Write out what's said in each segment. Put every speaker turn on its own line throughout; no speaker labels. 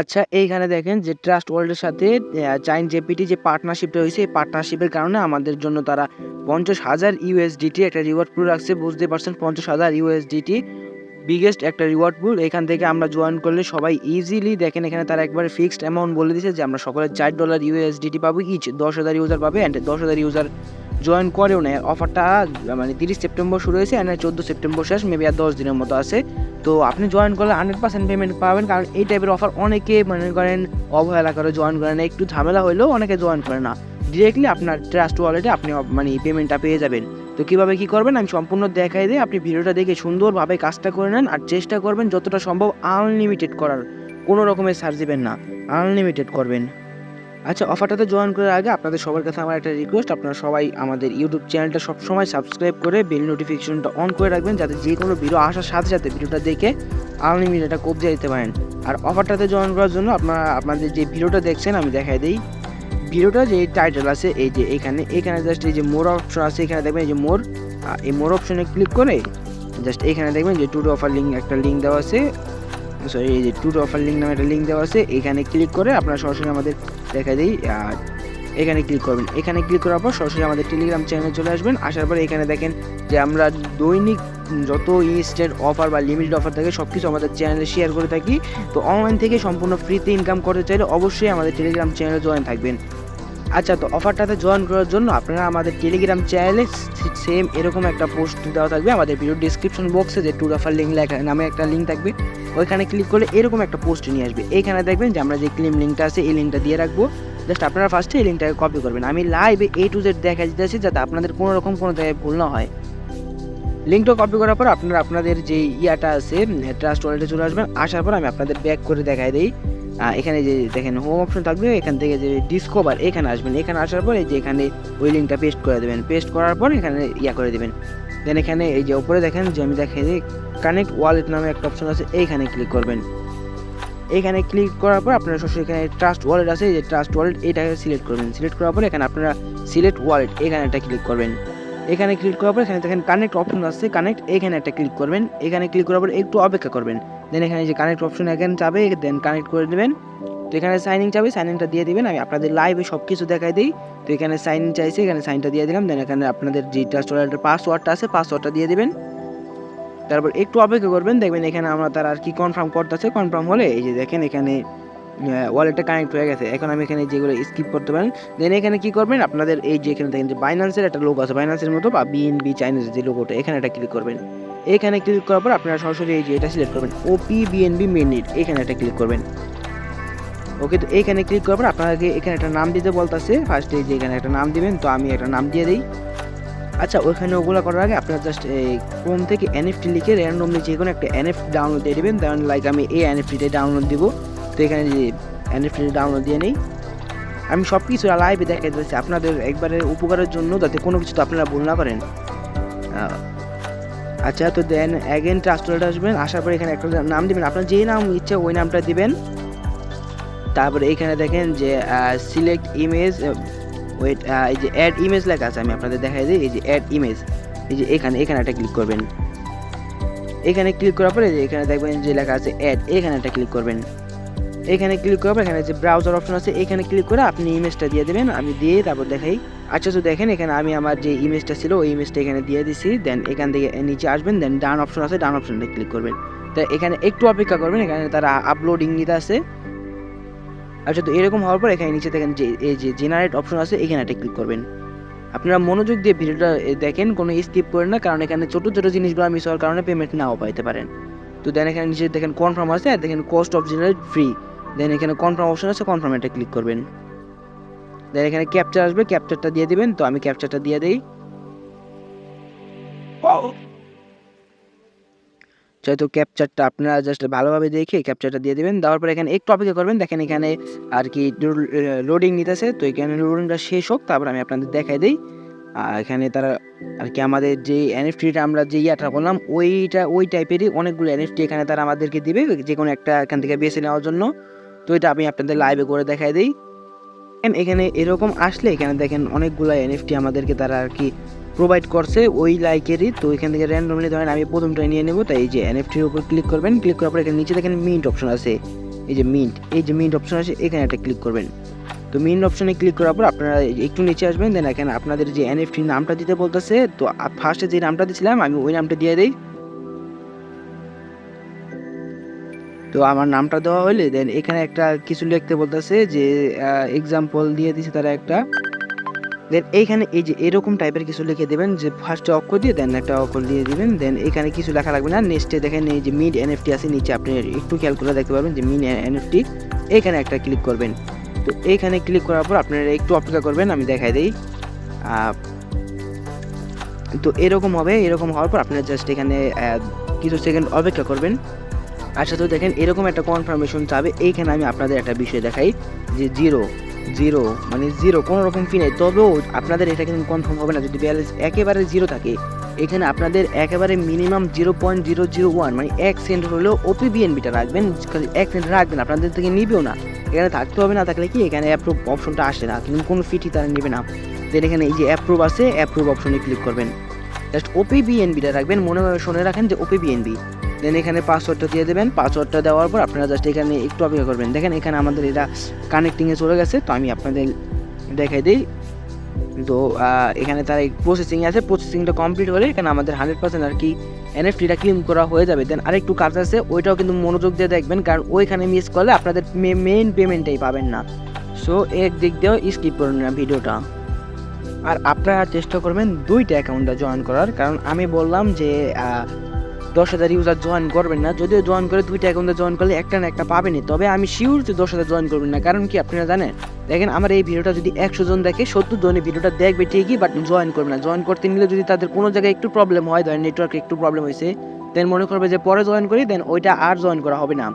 আচ্ছা এইখানে দেখেন যে ট্রাস্ট ওয়ার্ল্ডের সাথে চাইন জেপিটি যে পার্টনারশিপটা হয়েছে, এই পার্টনারশিপের কারণে আমাদের জন্য তারা পঞ্চাশ হাজার ইউএসডিটি একটা রিওয়ার্ড পুল রাখছে। বুঝতে পারছেন, পঞ্চাশ হাজার ইউএসডিটি বিগেস্ট একটা রিওয়ার্ড পুল এখান থেকে আমরা জয়েন করলে সবাই ইজিলি দেখেন, এখানে তারা একবার ফিক্সড অ্যামাউন্ট বলে দিয়েছে যে আমরা সকলে চার ডলার ইউএসডিটি পাবো ইচ দশ হাজার ইউজার পাবে অ্যান্ড দশ হাজার ইউজার জয়েন করেও নেয় অফারটা মানে তিরিশ সেপ্টেম্বর শুরু হয়েছে অ্যান্ড চোদ্দ সেপ্টেম্বর শেষ মেবি আর দশ দিনের মতো আছে। তো আপনি জয়েন করলে হান্ড্রেড পার্সেন্ট পেমেন্ট পাবেন, কারণ এই টাইপের অফার অনেকে মনে করেন অবহেলা করে জয়েন করে না একটু ঝামেলা হলেও অনেকে জয়েন করে না। ডিরেক্টলি আপনার ট্রাস্ট ওয়ালেটে আপনি মানে পেমেন্টটা পেয়ে যাবেন। তো কীভাবে কী করবেন, আমি সম্পূর্ণ দেখাই দিই। আপনি ভিডিওটা দেখে সুন্দরভাবে কাজটা করে নেন, আর চেষ্টা করবেন যতটা সম্ভব আনলিমিটেড করার। কোনো রকমের সার্চ দিবেন না আনলিমিটেড করবেন। আচ্ছা অফারটাতে জয়েন করার আগে আপনাদের সবার কাছে আমার একটা রিকোয়েস্ট আপনারা সবাই আমাদের ইউটিউব চ্যানেলটা সবসময় সাবস্ক্রাইব করে বেল নোটিফিকেশনটা অন করে রাখবেন, যাতে যে কোনো ভিডিও আসার সাথে সাথে ভিডিওটা দেখে আনলিমিটেডটা কবজে দিতে পারেন। আর অফারটাতে জয়েন করার জন্য আপনারা আপনাদের যে ভিডিওটা দেখছেন, আমি দেখাই দিই। ভিডিওটা যে টাইটেল আছে, এই যে এখানে এখানে জাস্ট এই যে মোর অপশন আছে, এখানে দেখবেন এই যে মোর এই মোর অপশনে ক্লিক করে জাস্ট এখানে দেখবেন যে টুডো অফার লিঙ্ক একটা লিঙ্ক দেওয়া আছে। সরি এই যে টুডো অফার লিঙ্ক নামে একটা লিঙ্ক দেওয়া আছে, এখানে ক্লিক করে আপনারা সরাসরি আমাদের দেখা দিই আর এখানে ক্লিক করবেন। এখানে ক্লিক করার পর সরাসরি আমাদের টেলিগ্রাম চ্যানেলে চলে আসবেন। আসার পর এখানে দেখেন যে আমরা দৈনিক যত ইনস্ট্যান্ট অফার বা লিমিটেড অফার থাকে সব কিছু আমাদের চ্যানেলে শেয়ার করে থাকি। তো অনলাইন থেকে সম্পূর্ণ ফ্রিতে ইনকাম করতে চাইলে অবশ্যই আমাদের টেলিগ্রাম চ্যানেলে জয়েন থাকবেন। আচ্ছা তো অফারটাতে জয়েন করার জন্য আপনারা আমাদের টেলিগ্রাম চ্যানেলে সেম এরকম একটা পোস্ট দেওয়া থাকবে। আমাদের ভিডিও ডিসক্রিপশন বক্সে যে ট্যুর অফার লিঙ্ক লেখা নামে একটা লিঙ্ক থাকবে। ওইখানে ক্লিক করলে এরকম একটা পোস্ট নিয়ে আসবে। এইখানে দেখবেন যে আমরা যে ক্লিম লিঙ্কটা আছে, এই লিঙ্কটা দিয়ে রাখব। জাস্ট আপনারা ফার্স্টে এই লিঙ্কটাকে কপি করবেন। আমি লাইভে এ টু জেড দেখা দিতেছি যাতে আপনাদের কোনো রকম কোনো জায়গায় ভুল না হয়। লিঙ্কটা কপি করার পর আপনারা আপনাদের যে ইয়াটা আছে ট্রাস্ট ওয়ালেটে চলে আসবেন। আসার পর আমি আপনাদের ব্যাক করে দেখাই দিই। এখানে যে দেখেন হোম অপশন থাকবে, এখান থেকে যে ডিসকভার এখানে আসবেন। এখানে আসার পরে যে এখানে ওই লিঙ্কটা পেস্ট করে দেবেন। পেস্ট করার পর এখানে ইয়া করে দেবেন। দেন এখানে এই যে উপরে দেখেন যে আমি দিই কানেক্ট ওয়ালেট নামে একটা অপশন আছে, এইখানে ক্লিক করবেন। এইখানে ক্লিক করার পর আপনারা সরাসরি এখানে ট্রাস্ট ওয়ালেট আছে যে ট্রাস্ট ওয়ালেট এটাকে সিলেক্ট করবেন। সিলেক্ট করার পর এখানে আপনারা সিলেক্ট ওয়ালেট এখানে একটা ক্লিক করবেন। এখানে ক্লিক করার পর এখানে দেখেন কানেক্ট অপশন আছে কানেক্ট এখানে একটা ক্লিক করবেন। এখানে ক্লিক করার পর একটু অপেক্ষা করবেন। দেন এখানে যে কানেক্ট অপশন এখানে যাবে দেন কানেক্ট করে দেবেন তো এখানে সাইনিং চাবে সাইনিংটা দিয়ে দিবেন। আমি আপনাদের লাইভে সব কিছু দেখাই দিই। তো এখানে সাইন চাইছে, এখানে সাইনটা দিয়ে দিলাম। দেন এখানে আপনাদের যে ট্রাস্ট পাসওয়ার্ডটা আছে পাসওয়ার্ডটা দিয়ে দিবেন। তারপর একটু অপেক্ষা করবেন। দেখবেন এখানে আমরা তার আর কি কনফার্ম করতেছে। কনফার্ম হলে এই যে দেখেন এখানে ওয়ালেটটা কানেক্ট হয়ে গেছে। এখন আমি এখানে যেগুলো স্কিপ করতে পারেন দেন এখানে কি করবেন? আপনাদের এই যে এখানে দেখেন যে বাইন্যান্সের একটা লোগো আছে বাইন্যান্সের মতো বা বিএনবি চাইনিজ যে লোগোটা এখানে একটা ক্লিক করবেন। এখানে ক্লিক করার পর আপনারা সরাসরি এই যে এটা সিলেক্ট করবেন ওপি বিএনবি মিনিট এখানে একটা ক্লিক করবেন। ওকে তো এইখানে ক্লিক করার পর আপনাকে এখানে একটা নাম দিতে বলতেছে ফার্স্টে যে এখানে একটা নাম দিবেন, তো আমি একটা নাম দিয়ে দিই। আচ্ছা ওইখানে ওগুলো করার আগে আপনারা জাস্ট এই ক্রোম থেকে এনএফটি লিখে র্যান্ডমলি যে কোনো একটা এনএফটি ডাউনলোড দিয়ে দেবেন দেন লাইক আমি এই এনএফটিতে ডাউনলোড দিব। তো এখানে যে এনএফটি ডাউনলোড দিয়ে নেই। আমি সব কিছু লাইভে দেখাই দিচ্ছি। আপনাদের একবারে উপকারের জন্য, যাতে কোনো কিছু তো আপনারা ভুল না করেন। আচ্ছা তো দেন অ্যাগেন ট্রাস্টলেট আসবেন। আসার পর এখানে একটা নাম দিবেন। আপনার যেই নাম ইচ্ছে, ওই নামটা দিবেন। তারপরে এখানে দেখেন যে সিলেক্ট ইমেজ ওয়েট এই যে অ্যাড ইমেজ লেখা আছে, আমি আপনাদের দেখাই দিই। এই যে অ্যাড ইমেজ এই যে এখানে এখানে একটা ক্লিক করবেন। এখানে ক্লিক করার পরে এখানে দেখবেন যে লেখা আছে অ্যাড এখানে একটা ক্লিক করবেন। এখানে ক্লিক পর এখানে যে ব্রাউজার অপশন আছে, এখানে ক্লিক করে আপনি ইমেজটা দিয়ে দেবেন, আমি দিয়ে তারপর দেখাই। আচ্ছা তো দেখেন এখানে আমি আমার যে ইমেজটা ছিল, ওই ইমেজটা এখানে দিয়ে দিছি দেন এখান থেকে নিচে আসবেন দেন ডান অপশন আছে, ডান অপশনটা ক্লিক করবেন। তো এখানে একটু অপেক্ষা করবেন, এখানে তারা আপলোডিং নিতে আছে। আচ্ছা তো এরকম হওয়ার পর এখানে নিচে দেখেন যে, এই যে জেনারেট অপশন আছে, এখানে একটা ক্লিক করবেন। আপনারা মনোযোগ দিয়ে ভিডিওটা দেখেন, কোনো স্কিপ করেন না, কারণ এখানে ছোটো ছোটো জিনিসগুলো মিস হওয়ার কারণে পেমেন্ট নাও পাইতে পারেন। তো দেন এখানে নিচে দেখেন কনফার্ম আছে, আর দেখেন cost of generate free then এখানে কনফার্ম অপশন আছে কনফার্ম এটা ক্লিক করবেন। দেন এখানে ক্যাপচার আসবে ক্যাপচারটা দিয়ে দিবেন, তো আমি ক্যাপচারটা দিয়ে দিই। যেহেতু ক্যাপচারটা আপনারা জাস্ট ভালোভাবে দেখে ক্যাপচারটা দিয়ে দেবেন, দেওয়ার পর এখানে একটু অপেক্ষা করবেন। দেখেন এখানে আর কি লোডিং নিতেছে, তো এখানে লোডিংটা শেষ হোক, তারপর আমি আপনাদের দেখাই দিই। আর এখানে তারা আর কি আমাদের যে এনএফটিটা আমরা যে ইয়াটা করলাম ওইটা, ওই টাইপেরই অনেকগুলো এনএফটি এখানে তারা আমাদেরকে দিবে, যে কোনো একটা এখান থেকে বেছে নেওয়ার জন্য। তো এটা আমি আপনাদের লাইভে করে দেখাই দিই। এখানে এরকম আসলে এখানে দেখেন অনেকগুলো এনএফটি আমাদেরকে তারা আর কি প্রোভাইড করছে ওই লাইকেরই তো এখান থেকে র্যান্ডমলি ধরেন আমি প্রথমটা নিয়ে নেব, তাই এই যে এনএফটির উপর ক্লিক করবেন। ক্লিক করার পর এখানে নিচে দেখেন মিন্ট অপশন আছে। এই যে মিন্ট এই যে মিন্ট অপশন আছে, এখানে একটা ক্লিক করবেন। তো মিন্ট অপশনে ক্লিক করার পর আপনারা একটু নিচে আসবেন। দেন এখানে আপনাদের যে এনএফটি নামটা দিতে বলতেছে, তো ফার্স্টে যে নামটা দিয়েছিলাম আমি ওই নামটা দিয়ে দিই। তো আমার নামটা দেওয়া হলে দেন এখানে একটা কিছু লিখতে বলতেছে যে এক্সাম্পল দিয়ে দিছে তারা একটা। দেন এইখানে এই যে এরকম টাইপের কিছু লিখে দেবেন, যে ফার্স্টে অক্ষর দিয়ে দেন একটা অক্ষর দিয়ে দিবেন দেন এখানে কিছু লেখা লাগবে না। নেক্সটে দেখেন এই যে মিড এনএফটি আছে নিচে, আপনি একটু খেয়াল করে দেখতে পারবেন যে মিড এনএফটি এখানে একটা ক্লিক করবেন। তো এইখানে ক্লিক করার পর আপনারা একটু অপেক্ষা করবেন, আমি দেখাই দিই। তো এরকম হবে, এরকম হওয়ার পর আপনারা জাস্ট এখানে কিছু সেকেন্ড অপেক্ষা করবেন। আচ্ছা তো দেখেন এরকম একটা কনফার্মেশন চাবে। এইখানে আমি আপনাদের একটা বিষয় দেখাই যে জিরো জিরো মানে জিরো কোনো রকম ফি নেই। তবেও আপনাদের এটা কিন্তু কনফার্ম হবে না। যদি ব্যালেন্স একেবারে জিরো থাকে, এখানে আপনাদের একেবারে minimum zero point zero zero one মানে এক সেন্ট হলেও ওপি বিএনবিটা রাখবেন, খালি এক সেন্ট রাখবেন। আপনাদের থেকে নিবেও না। এখানে থাকতে হবে না, থাকলে কি? এখানে অ্যাপ্রুভ অপশনটা আসে না। কিন্তু কোনো ফিটি তারা নেবে না। দেন এখানে এই যে অ্যাপ্রুভ আছে অ্যাপ্রুভ অপশনে ক্লিক করবেন। জাস্ট ওপি বিএনবিটা রাখবেন। মনে শুনে রাখেন যে ওপি বিএনবি দেন এখানে পাসওয়ার্ডটা দিয়ে দেবেন। পাসওয়ার্ডটা দেওয়ার পর আপনারা জাস্ট এখানে একটু অপেক্ষা করবেন। দেখেন এখানে আমাদের এটা কানেক্টিংয়ে চলে গেছে। তো আমি আপনাদের দেখাই দিই। তো এখানে তার প্রসেসিং আছে। প্রসেসিংটা কমপ্লিট হলে এখানে আমাদের হান্ড্রেড পার্সেন্ট আর কি এনএফটিটা ক্লেম করা হয়ে যাবে। দেন আরেকটু কাজ আছে, ওইটাও কিন্তু মনোযোগ দিয়ে দেখবেন। কারণ ওইখানে মিস করলে আপনাদের মেইন পেমেন্টটাই পাবেন না। সো এক দিক দিয়েও স্কিপ করুন না ভিডিওটা। আর আপনারা চেষ্টা করবেন দুইটা অ্যাকাউন্টটা জয়েন করার। কারণ আমি বললাম যে দশ হাজার ইউজার জয়েন করবেন না। যদিও জয়েন করে দুইটা অ্যাকাউন্টে জয়েন করলে একটা না একটা পাবেনি তবে আমি শিওর যে দশ হাজার জয়েন করবেন না। কারণ কি আপনারা জানেন, দেখেন আমার এই ভিডিওটা যদি একশো জন দেখে, সত্তর জন এই ভিডিওটা দেখবে ঠিকই বাট জয়েন করবে না। জয়েন করতে নিলে যদি তাদের কোনো জায়গায় একটু প্রবলেম হয়, ধরেন নেটওয়ার্কে একটু প্রবলেম হয়েছে দেন মনে করবে যে পরে জয়েন করি দেন ওইটা আর জয়েন করা হবে না।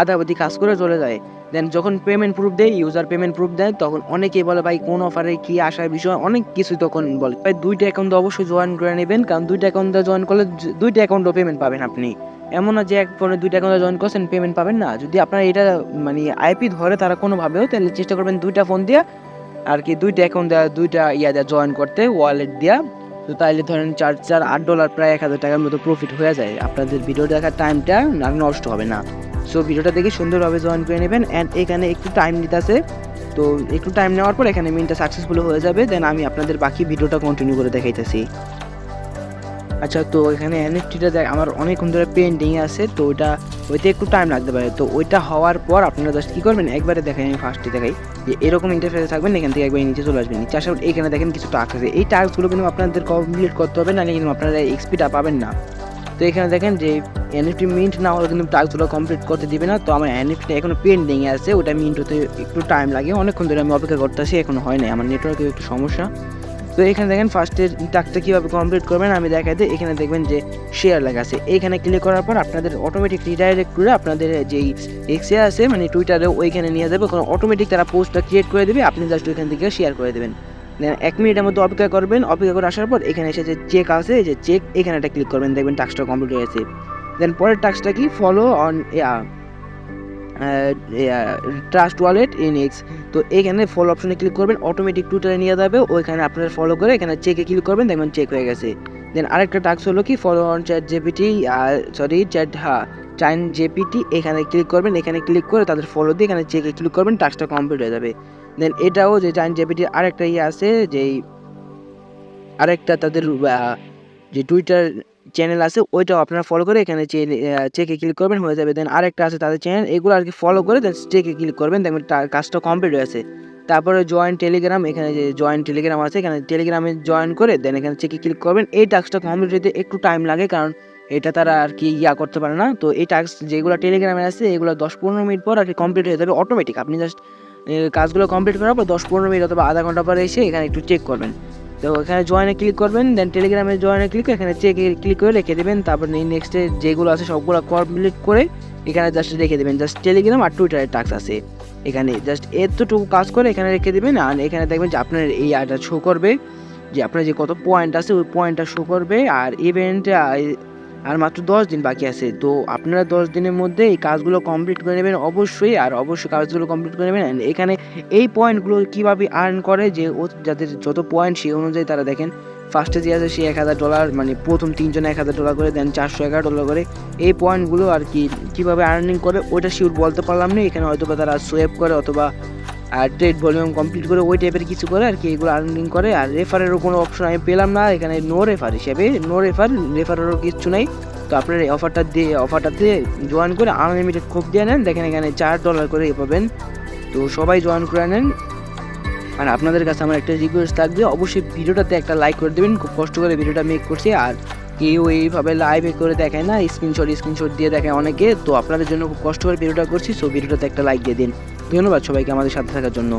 আধাবধি কাজ করে চলে যায়। দেন যখন পেমেন্ট প্রুফ দেয় ইউজার পেমেন্ট প্রুফ দেয়, তখন অনেকেই বলে, ভাই, কোন অফারে কি আসার বিষয়? অনেক কিছু তখন বলে। ভাই, দুইটা অ্যাকাউন্ট অবশ্যই জয়েন করে নেবেন, কারণ দুইটা অ্যাকাউন্টে জয়েন করলে দুইটা অ্যাকাউন্টও পেমেন্ট পাবেন আপনি। এমন না যে এক ফোনে দুইটা অ্যাকাউন্টে জয়েন করছেন পেমেন্ট পাবেন না। যদি আপনার এটা মানে আইপি ধরে তারা কোনোভাবেও, তাহলে চেষ্টা করবেন দুইটা ফোন দিয়ে আর কি দুইটা অ্যাকাউন্ট দেওয়া দুইটা ইয়া দেওয়া জয়েন করতে ওয়ালেট দেওয়া তো তাইলে ধরেন চার চার, আট ডলার প্রায় এক হাজার টাকার মতো প্রফিট হয়ে যায়। আপনাদের ভিডিও দেখার টাইমটা নষ্ট হবে না। সো ভিডিওটা দেখে সুন্দরভাবে জয়েন করে নেবেন অ্যান্ড এখানে একটু টাইম নিতে আছে। তো একটু টাইম নেওয়ার পর এখানে মিনটা সাকসেসফুল হয়ে যাবে। দেন আমি আপনাদের বাকি ভিডিওটা কন্টিনিউ করে দেখাইতেছি। আচ্ছা তো এখানে এনএফটিটা দেখ, আমার অনেকক্ষণ ধরে পেন্টিং আছে, তো ওইটা, ওইতে একটু টাইম লাগতে পারে। তো ওইটা হওয়ার পর আপনারা জাস্ট কী করবেন? একবারে দেখাই, আমি ফার্স্টে দেখাই যে এরকম ইন্টারফেসে থাকবেন, এখান থেকে একবার নিচে চলে আসবেন। নিচে আসার এখানে দেখেন কিছু টাস্ক আছে। এই টাস্কগুলো কিন্তু আপনাদের কমপ্লিট করতে হবে, নাহলে কিন্তু আপনারা এক্সপিটা পাবেন না। তো এখানে দেখেন যে এনএফটি মিন্ট না হলে কিন্তু টাস্কগুলো কমপ্লিট করতে দিবে না। তো আমার এনএফটি এখনও পেন্ডিংয়ে আছে, ওটা মিন্ট হতে একটু টাইম লাগে। অনেকক্ষণ ধরে আমি অপেক্ষা করতেছি, এখনও হয় নাই। আমার নেটওয়ার্কের একটু সমস্যা। তো এখানে দেখেন ফার্স্টের টাস্কটা কীভাবে কমপ্লিট করবেন, আমি দেখাই দিই। এখানে দেখবেন যে শেয়ার লেখা আছে। এখানে ক্লিক করার পর আপনাদের অটোমেটিক রিডাইরেক্ট করে আপনাদের যেই এক্সে আছে মানে টুইটারে ওইখানে নিয়ে যাবে। কোনো অটোমেটিক তারা পোস্টটা ক্রিয়েট করে দেবে, আপনি জাস্ট ওইখান থেকে শেয়ার করে দেবেন। এক মিনিটের মধ্যে অপেক্ষা করবেন। অপেক্ষা করে আসার পর এখানে এসে যে চেক আছে যে চেক এখানে একটা ক্লিক করবেন। দেখবেন টাস্কটা কমপ্লিট হয়ে গেছে। দেন পরের টাস্কটা কি? Follow on trust wallet in X তো এখানে ফলো অপশনে ক্লিক করবেন অটোমেটিক টুইটারে নিয়ে যাবে, ওইখানে আপনারা ফলো করে এখানে চেকে ক্লিক করবেন, দেখবেন চেক হয়ে গেছে। দেন আরেকটা টাস্ক হলো কি? Follow on chat GPT sorry chat হা চাইন জেপিটি এখানে ক্লিক করবেন, এখানে ক্লিক করে তাদের ফলো দিয়ে এখানে চেকে ক্লিক করবেন টাস্কটা কমপ্লিট হয়ে যাবে। দেন এটাও যে চাইন জেপিটির আরেকটা ইয়ে আছে, যেই আরেকটা তাদের যে টুইটার চ্যানেল আছে, ওইটাও আপনারা ফলো করে এখানে চেকে ক্লিক করবেন, হয়ে যাবে। দেন আরেকটা আছে তাদের চ্যানেল এগুলো আর কি ফলো করে দেন চেকে ক্লিক করবেন, দেখবেন কাজটা কমপ্লিট হয়েছে। তারপরে জয়েন টেলিগ্রাম এখানে যে জয়েন টেলিগ্রাম আছে, এখানে টেলিগ্রামে জয়েন করে দেন এখানে চেকে ক্লিক করবেন। এই টাস্কটা কমপ্লিট হতে একটু টাইম লাগে, কারণ এটা তারা আর কি ইয়া করতে পারে না। তো এই টাস্ক যেগুলো টেলিগ্রামে আছে, এগুলো দশ পনেরো মিনিট পর আর কি কমপ্লিট হয়ে যাবে অটোমেটিক আপনি জাস্ট কাজগুলো কমপ্লিট করার পর দশ পনেরো মিনিট অথবা আধা ঘণ্টা পরে এসে এখানে একটু চেক করবেন। তো এখানে জয়েনে ক্লিক করবেন দেন টেলিগ্রামে জয়েনে ক্লিক এখানে চেক ক্লিক করে রেখে দেবেন, তারপর নেক্সটে যেগুলো আছে সবগুলো কমপ্লিট করে এখানে জাস্ট রেখে দেবেন জাস্ট টেলিগ্রাম আর টুইটারের টাক্স আছে। এখানে জাস্ট এতটুকু কাজ করে এখানে রেখে দেবেন, আর এখানে দেখবেন যে আপনার এই আয়টা শো করবে, যে আপনার যে কত পয়েন্ট আছে, ওই পয়েন্টটা শো করবে, আর ইভেন্ট আর মাত্র দশ দিন বাকি আছে, তো আপনারা দশ দিনের মধ্যে এই কাজগুলো কমপ্লিট করে নেবেন অবশ্যই, আর অবশ্যই কাজগুলো কমপ্লিট করে নেবেন। এখানে এই পয়েন্টগুলো কীভাবে আর্ন করে যে ও যাদের যত পয়েন্ট সেই অনুযায়ী তারা দেখেন ফার্স্টে যে আছে সে এক হাজার ডলার মানে প্রথম তিনজনে এক হাজার ডলার করে দেন চারশো এগারো ডলার করে। এই পয়েন্টগুলো আর কি কীভাবে আর্নিং করে, ওইটা শিওর বলতে পারলাম না, এখানে হয়তো বা তারা সোয়েপ করে অথবা আর ট্রেড ভলিউম কমপ্লিট করে ওই টাইপের কিছু করে আর কি, এগুলো আর্নিং করে। আর রেফারেরও কোনো অপশন আমি পেলাম না, এখানে নো রেফার হিসেবে নো রেফার রেফারেরও কিছু নাই। তো আপনার এই অফারটা দিয়ে অফারটাতে জয়েন করে আনলিমিটেড কোপ দিয়ে নেন, দেখেন এখানে চার ডলার করে পাবেন। তো সবাই জয়েন করে নেন। আর আপনাদের কাছে আমার একটা রিকোয়েস্ট থাকবে, অবশ্যই ভিডিওটাতে একটা লাইক করে দেবেন, খুব কষ্ট করে ভিডিওটা মেক করছি। আর কেউ এইভাবে লাইভে করে দেখায় না স্ক্রিনশট স্ক্রিনশট দিয়ে দেখায় অনেকে। তো আপনাদের জন্য খুব কষ্ট করে ভিডিওটা করছি সো ভিডিওটাতে একটা লাইক দিয়ে দিন। ধন্যবাদ সবাইকে আমাদের সাথে থাকার জন্য।